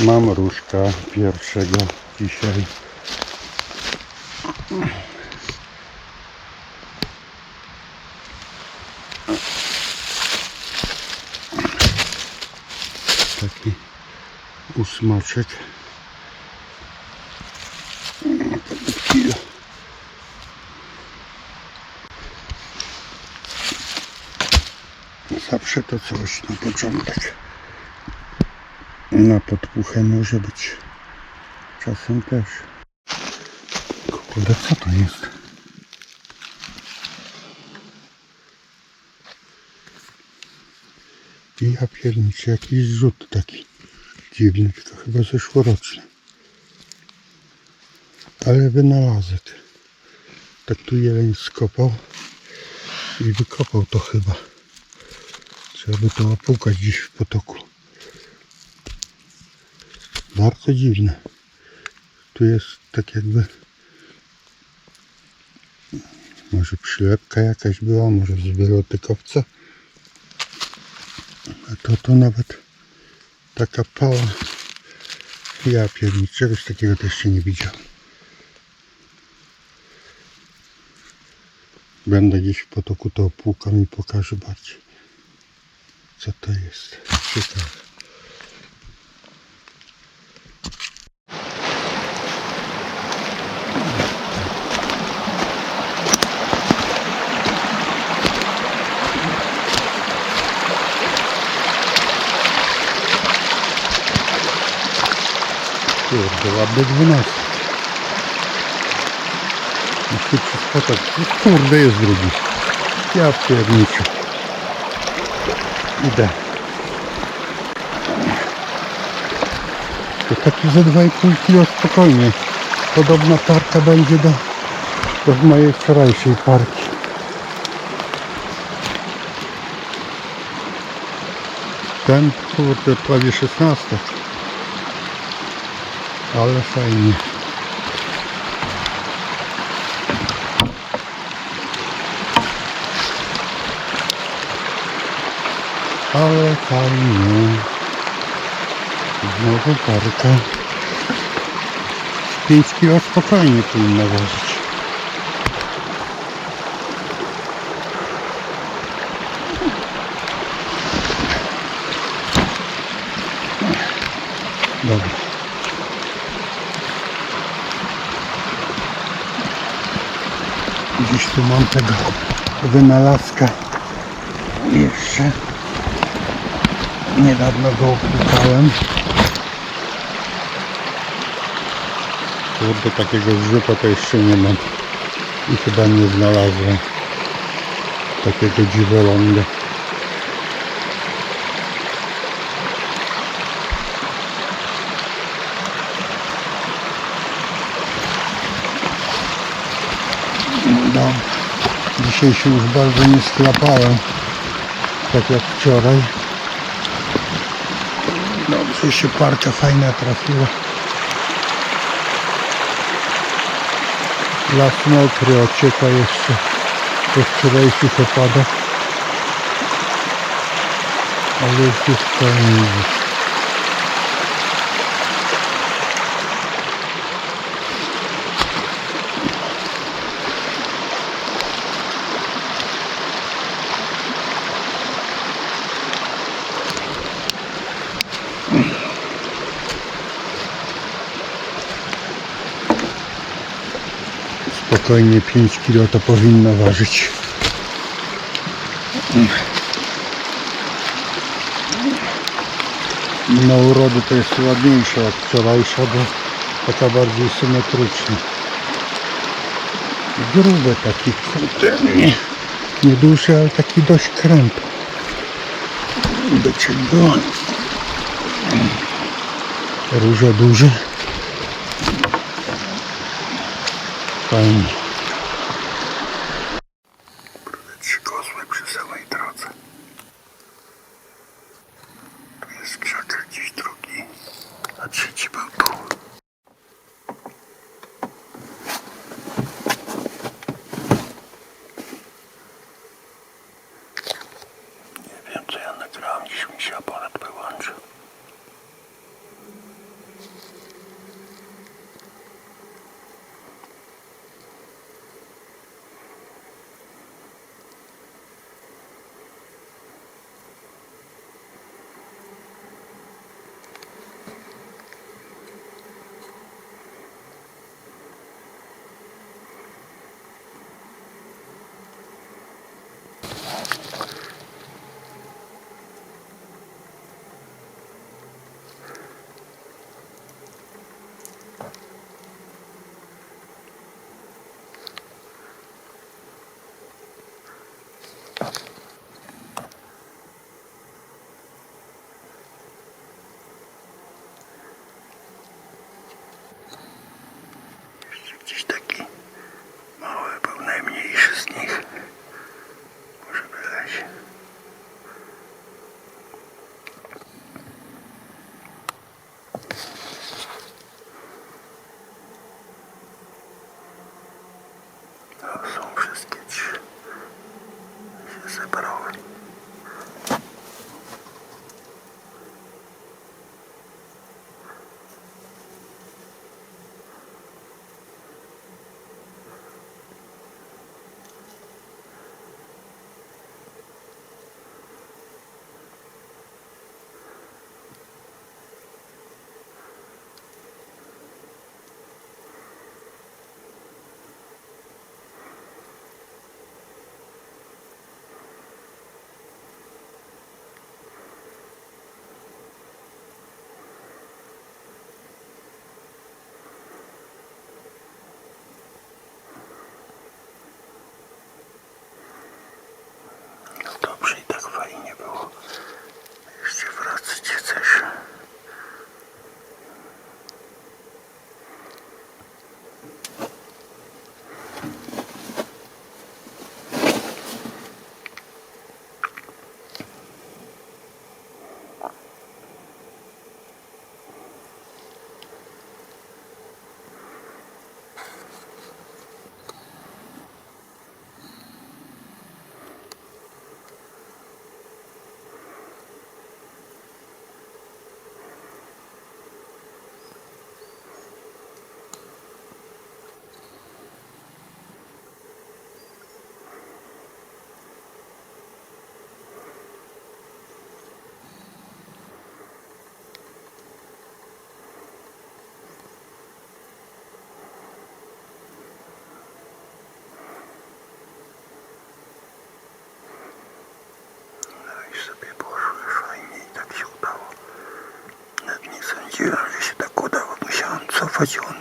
Mam różka pierwszego dzisiaj. Taki ósmaczek. Kilo. Zawsze to coś na początek. Na podpuchę może być. Czasem też. Kurde, co to jest? Ja pierniczę, jakiś zrzut taki dziwny, tylko chyba zeszłoroczny. Ale wynalazek. Tak tu jeleń skopał i wykopał to chyba. Trzeba by to opłukać gdzieś w potoku. Bardzo dziwne. Tu jest tak jakby może przylepka jakaś była, może z bibliotykowca. A to to nawet taka pała. Ja pierniczę, czegoś takiego też jeszcze nie widział. Będę gdzieś w potoku to opłukam i pokażę bardziej. Co to jest? Ciekawe. Kurde, ładny 12. Muszę przyspotać. Kurde, jest drugi. Ja pierniczę. Idę. To taki za 2,5 kg spokojnie. Podobna parka będzie do, do mojej wczorajszej parki. Ten kurde prawie 16. Ale fajnie. Ale fajnie. Znowu parka. 5 kg spokojnie powinna ważyć. Dobra. Dziś tu mam tego wynalazka jeszcze. Niedawno go opłukałem. Kurde, takiego zrzuta to jeszcze nie mam. I chyba nie znalazłem takiego dziwoląga. No, dzisiaj się już bardzo nie sklapałem, tak jak wczoraj. Dobrze się parka fajna trafiła. Las mokry ocieka jeszcze po wczorajszych opadach. Ale już jest fajnie. Spokojnie 5 kg to powinno ważyć. No urody to jest ładniejsza od wczorajsza, bo taka bardziej symetryczna. Grube taki, nie, nie duży, ale taki dość kręp. Do czego? Róża duży. Fajnie. Trzy фасон.